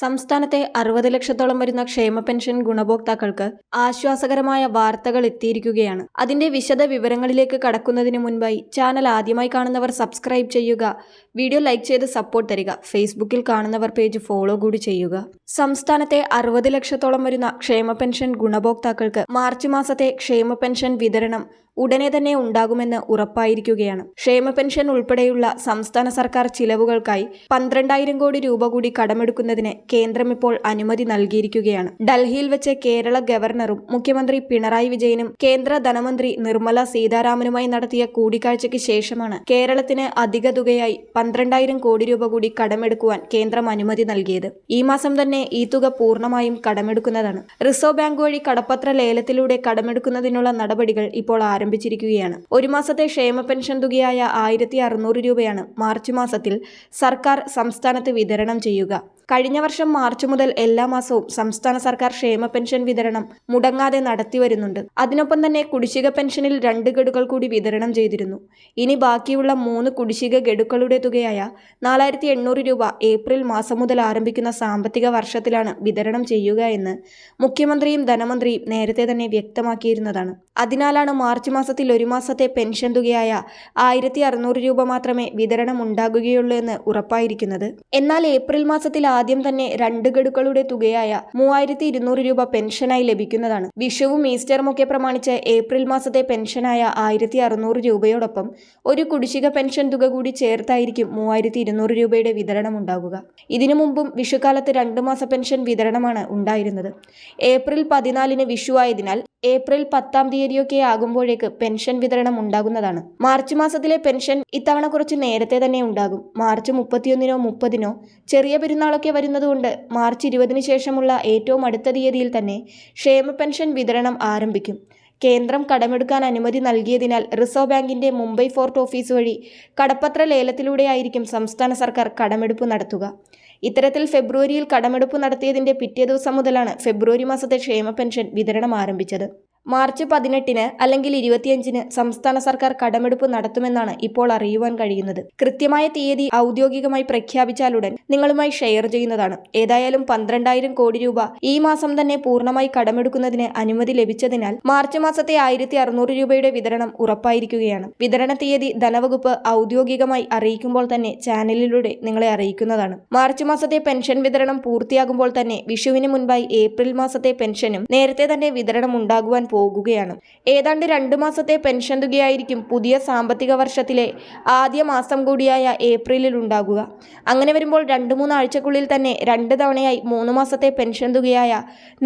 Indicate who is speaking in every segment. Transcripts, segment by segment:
Speaker 1: സംസ്ഥാനത്തെ അറുപത് ലക്ഷത്തോളം വരുന്ന ക്ഷേമ പെൻഷൻ ഗുണഭോക്താക്കൾക്ക് ആശ്വാസകരമായ വാർത്തകൾ എത്തിയിരിക്കുകയാണ്. അതിന്റെ വിശദ വിവരങ്ങളിലേക്ക് കടക്കുന്നതിന് മുൻപായി ചാനൽ ആദ്യമായി കാണുന്നവർ സബ്സ്ക്രൈബ് ചെയ്യുക. വീഡിയോ ലൈക്ക് ചെയ്ത് സപ്പോർട്ട് തരിക. ഫേസ്ബുക്കിൽ കാണുന്നവർ പേജ് ഫോളോ കൂടി ചെയ്യുക. സംസ്ഥാനത്തെ അറുപത് ലക്ഷത്തോളം വരുന്ന ക്ഷേമ പെൻഷൻ ഗുണഭോക്താക്കൾക്ക് മാർച്ച് മാസത്തെ ക്ഷേമ പെൻഷൻ വിതരണം ഉടനെ തന്നെ ഉണ്ടാകുമെന്ന് ഉറപ്പായിരിക്കുകയാണ്. ക്ഷേമ പെൻഷൻ ഉൾപ്പെടെയുള്ള സംസ്ഥാന സർക്കാർ ചിലവുകൾക്കായി പന്ത്രണ്ടായിരം കോടി രൂപ കൂടി കടമെടുക്കുന്നതിന് കേന്ദ്രം ഇപ്പോൾ അനുമതി നൽകിയിരിക്കുകയാണ്. ഡൽഹിയിൽ വെച്ച് കേരള ഗവർണറും മുഖ്യമന്ത്രി പിണറായി വിജയനും കേന്ദ്ര ധനമന്ത്രി നിർമ്മല സീതാരാമനുമായി നടത്തിയ കൂടിക്കാഴ്ചയ്ക്ക് ശേഷമാണ് കേരളത്തിന് അധിക തുകയായി പന്ത്രണ്ടായിരം കോടി രൂപ കൂടി കടമെടുക്കുവാൻ കേന്ദ്രം അനുമതി നൽകിയത്. ഈ മാസം തന്നെ ഈ തുക പൂർണമായും കടമെടുക്കുന്നതാണ്. റിസർവ് ബാങ്ക് വഴി കടപ്പത്ര ലേലത്തിലൂടെ കടമെടുക്കുന്നതിനുള്ള നടപടികൾ ഇപ്പോൾ ആരംഭിച്ചിരിക്കുകയാണ്. ഒരു മാസത്തെ ക്ഷേമ പെൻഷൻ തുകയായ ആയിരത്തി രൂപയാണ് മാർച്ച് മാസത്തിൽ സർക്കാർ സംസ്ഥാനത്ത് വിതരണം ചെയ്യുക. കഴിഞ്ഞ വർഷം മാർച്ച് മുതൽ എല്ലാ മാസവും സംസ്ഥാന സർക്കാർ ക്ഷേമ പെൻഷൻ വിതരണം മുടങ്ങാതെ നടത്തി വരുന്നുണ്ട് അതിനൊപ്പം തന്നെ കുടിശ്ശിക പെൻഷനിൽ രണ്ട് ഗഡുകൾ കൂടി വിതരണം ചെയ്തിരുന്നു. ഇനി ബാക്കിയുള്ള മൂന്ന് കുടിശ്ശിക ഗഡുക്കളുടെ തുകയായ നാലായിരത്തി എണ്ണൂറ് രൂപ ഏപ്രിൽ മാസം മുതൽ ആരംഭിക്കുന്ന സാമ്പത്തിക വർഷത്തിലാണ് വിതരണം ചെയ്യുക എന്ന് മുഖ്യമന്ത്രിയും ധനമന്ത്രിയും നേരത്തെ തന്നെ വ്യക്തമാക്കിയിരുന്നതാണ്. അതിനാലാണ് മാർച്ച് മാസത്തിൽ ഒരു മാസത്തെ പെൻഷൻ തുകയായ ആയിരത്തി അറുന്നൂറ് രൂപ മാത്രമേ വിതരണം ഉണ്ടാകുകയുള്ളൂ എന്ന് ഉറപ്പായിരിക്കുന്നത്. എന്നാൽ ഏപ്രിൽ മാസത്തിൽ ആദ്യം തന്നെ രണ്ട് ഗഡുക്കളുടെ തുകയായ മൂവായിരത്തി ഇരുന്നൂറ് രൂപ പെൻഷനായി ലഭിക്കുന്നതാണ്. വിഷുവും ഈസ്റ്ററും ഒക്കെ പ്രമാണിച്ച് ഏപ്രിൽ മാസത്തെ പെൻഷനായ ആയിരത്തി അറുന്നൂറ് രൂപയോടൊപ്പം ഒരു കുടിശ്ശിക പെൻഷൻ തുക കൂടി ചേർത്തായിരിക്കും മൂവായിരത്തി ഇരുന്നൂറ് രൂപയുടെ വിതരണം ഉണ്ടാകുക ഇതിനു മുമ്പും വിഷുക്കാലത്ത് രണ്ട് മാസ പെൻഷൻ വിതരണമാണ് ഉണ്ടായിരുന്നത്. ഏപ്രിൽ പതിനാലിന് വിഷു ആയതിനാൽ ഏപ്രിൽ പത്താം തീയതിയൊക്കെ ആകുമ്പോഴേക്ക് പെൻഷൻ വിതരണം ഉണ്ടാകുന്നതാണ്. മാർച്ച് മാസത്തിലെ പെൻഷൻ ഇത്തവണ കുറച്ച് നേരത്തെ തന്നെ ഉണ്ടാകും. മാർച്ച് മുപ്പത്തിയൊന്നിനോ മുപ്പതിനോ ചെറിയ പെരുന്നാളൊക്കെ വരുന്നതുകൊണ്ട് മാർച്ച് ഇരുപതിന് ശേഷമുള്ള ഏറ്റവും അടുത്ത തീയതിയിൽ തന്നെ ക്ഷേമ പെൻഷൻ വിതരണം ആരംഭിക്കും. കേന്ദ്രം കടമെടുക്കാൻ അനുമതി നൽകിയതിനാൽ റിസർവ് ബാങ്കിന്റെ മുംബൈ ഫോർട്ട് ഓഫീസ് വഴി കടപ്പത്ര ലേലത്തിലൂടെയായിരിക്കും സംസ്ഥാന സർക്കാർ കടമെടുപ്പ് നടത്തുക. ഇത്തരത്തിൽ ഫെബ്രുവരിയിൽ കടമെടുപ്പ് നടത്തിയതിന്റെ പിറ്റേ ദിവസം മുതലാണ് ഫെബ്രുവരി മാസത്തെ ക്ഷേമ പെൻഷൻ വിതരണം ആരംഭിച്ചത്. മാർച്ച് പതിനെട്ടിന് അല്ലെങ്കിൽ ഇരുപത്തിയഞ്ചിന് സംസ്ഥാന സർക്കാർ കടമെടുപ്പ് നടത്തുമെന്നാണ് ഇപ്പോൾ അറിയുവാൻ കഴിയുന്നത്. കൃത്യമായ തീയതി ഔദ്യോഗികമായി പ്രഖ്യാപിച്ചാലുടൻ നിങ്ങളുമായി ഷെയർ ചെയ്യുന്നതാണ്. ഏതായാലും പന്ത്രണ്ടായിരം കോടി രൂപ ഈ മാസം തന്നെ പൂർണമായി കടമെടുക്കുന്നതിന് അനുമതി ലഭിച്ചതിനാൽ മാർച്ച് മാസത്തെ ആയിരത്തി അറുന്നൂറ് രൂപയുടെ വിതരണം ഉറപ്പായിരിക്കുകയാണ്. വിതരണ തീയതി ധനവകുപ്പ് ഔദ്യോഗികമായി അറിയിക്കുമ്പോൾ തന്നെ ചാനലിലൂടെ നിങ്ങളെ അറിയിക്കുന്നതാണ്. മാർച്ച് മാസത്തെ പെൻഷൻ വിതരണം പൂർത്തിയാകുമ്പോൾ തന്നെ വിഷുവിന് മുൻപായി ഏപ്രിൽ മാസത്തെ പെൻഷനും നേരത്തെ തന്നെ വിതരണം ഉണ്ടാകുവാൻ പോകുകയാണ്. ഏതാണ്ട് രണ്ട് മാസത്തെ പെൻഷൻ തുകയായിരിക്കും പുതിയ സാമ്പത്തിക വർഷത്തിലെ ആദ്യ മാസം കൂടിയായ ഏപ്രിലിൽ ഉണ്ടാകുക. അങ്ങനെ വരുമ്പോൾ രണ്ട് മൂന്നാഴ്ചക്കുള്ളിൽ തന്നെ രണ്ട് തവണയായി മൂന്ന് മാസത്തെ പെൻഷൻ തുകയായ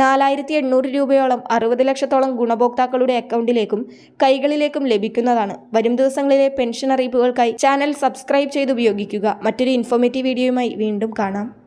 Speaker 1: നാലായിരത്തി എണ്ണൂറ് രൂപയോളം അറുപത് ലക്ഷത്തോളം ഗുണഭോക്താക്കളുടെ അക്കൗണ്ടിലേക്കും കൈകളിലേക്കും ലഭിക്കുന്നതാണ്. വരും ദിവസങ്ങളിലെ പെൻഷൻ അറിയിപ്പുകൾക്കായി ചാനൽ സബ്സ്ക്രൈബ് ചെയ്ത് ഉപയോഗിക്കുക മറ്റൊരു ഇൻഫോർമേറ്റീവ് വീഡിയോയുമായി വീണ്ടും കാണാം.